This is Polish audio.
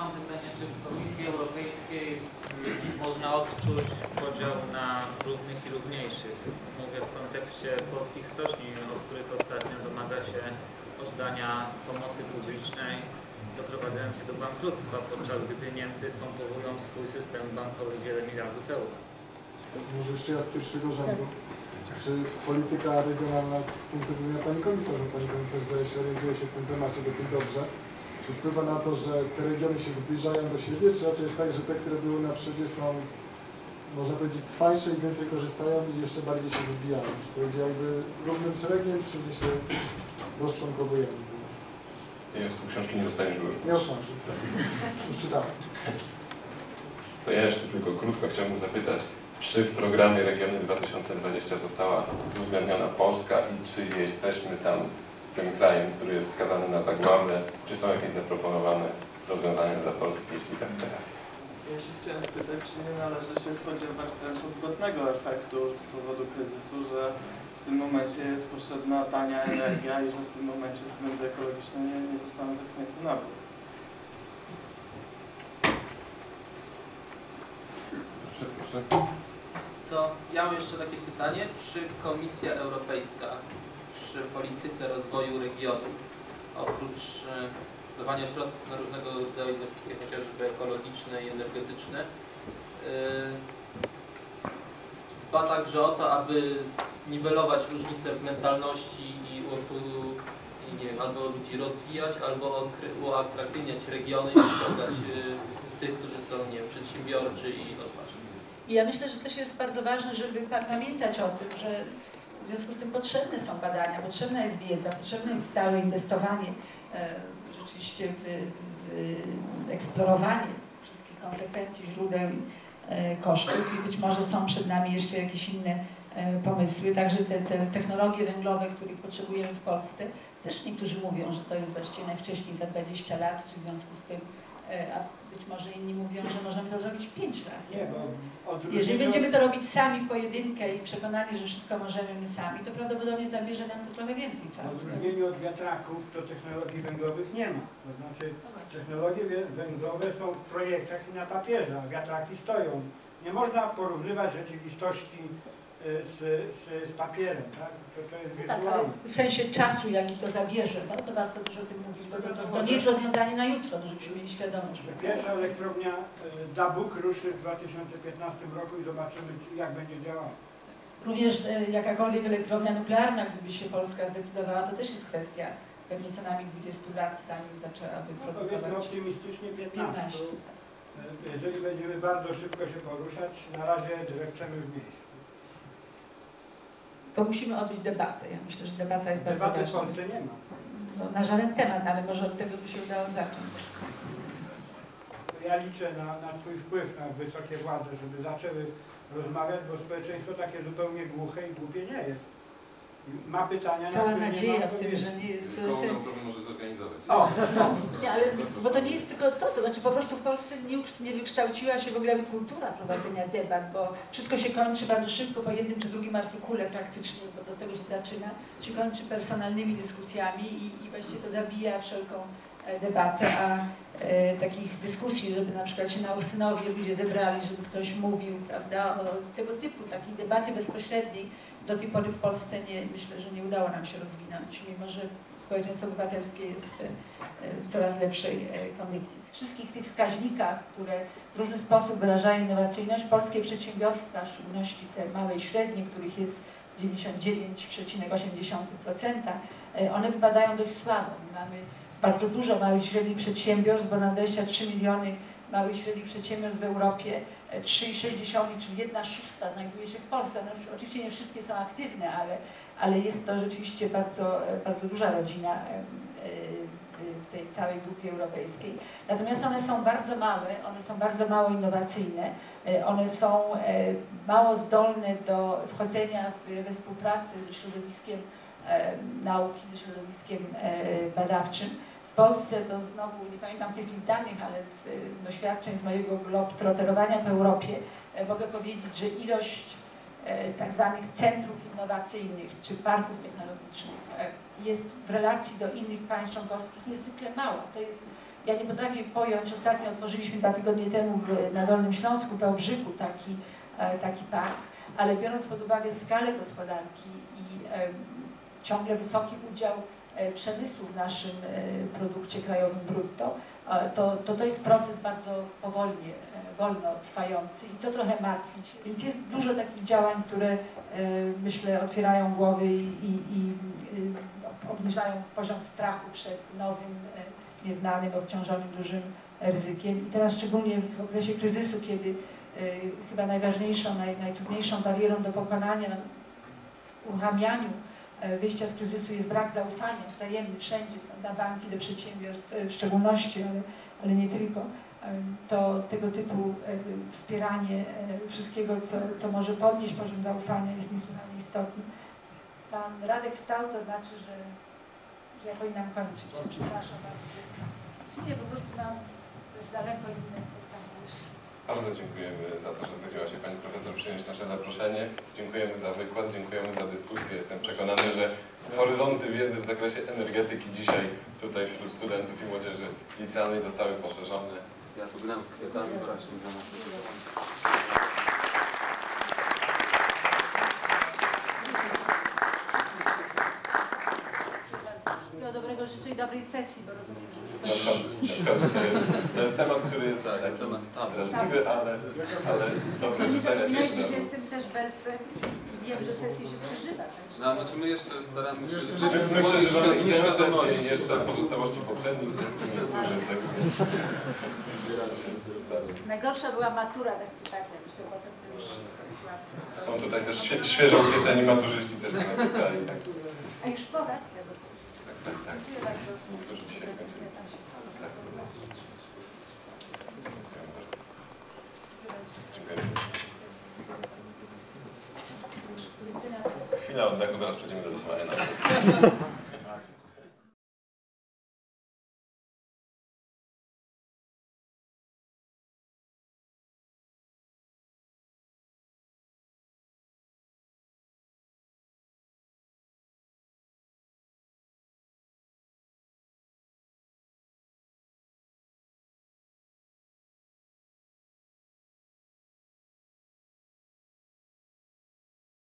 mam pytanie, czy w Komisji Europejskiej można odczuć podział na równych i równiejszych? Mówię w kontekście polskich stoczni, o których ostatnio domaga się oddania pomocy publicznej doprowadzającej do bankructwa, podczas gdy Niemcy pompowują w swój system bankowy wiele miliardów euro. Może jeszcze ja z pierwszego rzędu. Czy polityka regionalna z punktu widzenia Pani Komisarz, bo Pani Komisarz zdaje się orientuje się w tym temacie dosyć dobrze, czy wpływa na to, że te regiony się zbliżają do siebie, czy raczej jest tak, że te, które były na przodzie są, można powiedzieć, cwańsze i więcej korzystają i jeszcze bardziej się wybijają? Czy to będzie jakby równym szeregiem, czy my się rozczłonkowujemy? Jest tu książki nie dostaniesz już. Nie osiągnę. Już czytałem. To ja jeszcze tylko krótko chciałbym zapytać, czy w programie Regiony 2020 została uwzględniona Polska i czy jesteśmy tam tym krajem, który jest skazany na zagłady, czy są jakieś zaproponowane rozwiązania dla Polski, jeśli tak, to jak? Ja się chciałem spytać, czy nie należy się spodziewać wręcz odwrotnego efektu z powodu kryzysu, że w tym momencie jest potrzebna tania energia i że w tym momencie względy ekologiczne nie, nie zostaną zepchnięte na bok. Proszę, proszę. To ja mam jeszcze takie pytanie, czy Komisja Europejska polityce rozwoju regionu, oprócz e, dawania środków na różnego rodzaju inwestycje, chociażby ekologiczne i energetyczne, e, dba także o to, aby zniwelować różnice w mentalności i, nie wiem, albo ludzi rozwijać, albo uatrakcyjniać regiony i ściągać e, tych, którzy są nie wiem, przedsiębiorczy i odważni. Ja myślę, że też jest bardzo ważne, żeby pa- pamiętać o tym, że w związku z tym potrzebne są badania, potrzebna jest wiedza, potrzebne jest stałe inwestowanie e, rzeczywiście w, w eksplorowanie wszystkich konsekwencji, źródeł e, kosztów i być może są przed nami jeszcze jakieś inne e, pomysły. Także te, te technologie węglowe, których potrzebujemy w Polsce, też niektórzy mówią, że to jest właściwie najwcześniej za 20 lat, czy w związku z tym, być może inni mówią, że możemy to zrobić w 5 lat. Nie, bo Jeżeli będziemy to robić sami w pojedynkę i przekonani, że wszystko możemy my sami, to prawdopodobnie zabierze nam to trochę więcej w czasu. odróżnieniu od wiatraków to technologii węglowych nie ma. To znaczy technologie wie- węglowe są w projektach i na papierze, a wiatraki stoją. Nie można porównywać rzeczywistości z, z, z papierem, tak? To, to jest Tak, ale wirtualne. w sensie czasu, jaki to zabierze, no to warto też o tym mówić, bo to, to, to nie jest rozwiązanie na jutro, no, żebyśmy mieli świadomość. Pierwsza elektrownia y, Dabuk ruszy w 2015 roku i zobaczymy, czy- jak będzie działała. Również e, jakakolwiek elektrownia nuklearna, gdyby się Polska zdecydowała, to też jest kwestia pewnie co najmniej 20 lat, zanim zaczęłaby No powiedzmy produkować optymistycznie 15. 15. To, y, Jeżeli będziemy bardzo szybko się poruszać, na razie drepczemy w miejscu. To musimy odbyć debatę. Ja myślę, że debata jest bardzo Debaty w ważna. Polsce nie ma. No, na żaden temat, ale może od tego by się udało zacząć. Ja liczę na, na Twój wpływ na wysokie władze, żeby zaczęły rozmawiać, bo społeczeństwo takie zupełnie głuche i głupie nie jest. Ma pytania, na Cała które nie ma nadzieja w tym, że nie jest to, naukową może zorganizować. O, Nie, ale, bo to nie jest tylko to, to znaczy po prostu w Polsce nie, nie wykształciła się w ogóle kultura prowadzenia debat, bo wszystko się kończy bardzo szybko po jednym czy drugim artykule praktycznie, bo do tego się zaczyna, się kończy personalnymi dyskusjami i, i właściwie to zabija wszelką e, debatę, a takich dyskusji, żeby na przykład się na Ursynowie ludzie zebrali, żeby ktoś mówił, prawda, o tego typu, takiej debaty bezpośredniej do tej pory w Polsce nie, myślę, że nie udało nam się rozwinąć, mimo że społeczeństwo obywatelskie jest e, w coraz lepszej e, kondycji. Wszystkich tych wskaźnikach, które w różny sposób wyrażają innowacyjność, polskie przedsiębiorstwa, w szczególności te małe i średnie, których jest 99,8%, e, one wypadają dość słabo. My mamy bardzo dużo małych i średnich przedsiębiorstw, bo na 23 miliony małych i średnich przedsiębiorstw w Europie e, 3,6, czyli 1 szósta znajduje się w Polsce. No, oczywiście nie wszystkie są aktywne, ale, ale jest to rzeczywiście bardzo, e, bardzo duża rodzina e, w tej całej grupie europejskiej. Natomiast one są bardzo małe, one są bardzo mało innowacyjne, e, one są e, mało zdolne do wchodzenia w, we współpracę ze środowiskiem e, nauki, ze środowiskiem e, badawczym. W Polsce to znowu, nie pamiętam tych danych, ale z, z doświadczeń z mojego globetrotterowania w Europie e, mogę powiedzieć, że ilość e, tak zwanych centrów innowacyjnych czy parków technologicznych e, jest w relacji do innych państw członkowskich niezwykle mała. To jest Ja nie potrafię pojąć, ostatnio otworzyliśmy dwa tygodnie temu na Dolnym Śląsku, w Wałbrzychu taki, taki park, ale biorąc pod uwagę skalę gospodarki i ciągle wysoki udział przemysłu w naszym e, produkcie krajowym brutto, e, to, to to jest proces bardzo powolnie, e, wolno trwający i to trochę martwić. Więc jest dużo takich działań, które e, myślę otwierają głowy i, i, i obniżają poziom strachu przed nowym, e, nieznanym, obciążonym dużym ryzykiem. I teraz szczególnie w okresie kryzysu, kiedy e, chyba najważniejszą, naj, najtrudniejszą barierą do pokonania w uruchamianiu e, wyjścia z kryzysu jest brak zaufania wzajemny wszędzie, na banki, do przedsiębiorstw e, w szczególności, ale, ale nie tylko. Em, To tego typu e, wspieranie e, wszystkiego, co, co może podnieść poziom zaufania jest niesłychanie istotne. Pan Radek stał, co znaczy, że, że ja powinnam kończyć. Przepraszam bardzo. Nie, po prostu mam też daleko inne spotkania. Bardzo dziękujemy za to, że zgodziła się Pani Profesor przyjąć nasze zaproszenie. Dziękujemy za wykład, dziękujemy za dyskusję. Jestem przekonany, że horyzonty wiedzy w zakresie energetyki dzisiaj tutaj wśród studentów i młodzieży licealnej zostały poszerzone. Ja tu gnam z kwiatami właśnie dobrego życzę i dobrej sesji, bo rozumiem, że To jest, to jest temat, który jest Tak, taki temat tabu. drażliwy, ale, ale dobre Nie życzenia że jestem też belfem i, i wiem, że sesję się przeżywa. Także... No, znaczy my jeszcze staramy się Jeszcze My, my przeżywamy inne sesje jeszcze pozostałości poprzednich sesji, niektórzy tego Najgorsza była matura, tak czy tak, jak myślę, potem to już wszystko jest łatwe. Są tutaj też świe, świeżo upieczeni maturzyści też są na sali. Tak, A już po dziękuję. Chwila oddechu, zaraz przejdziemy do losowania na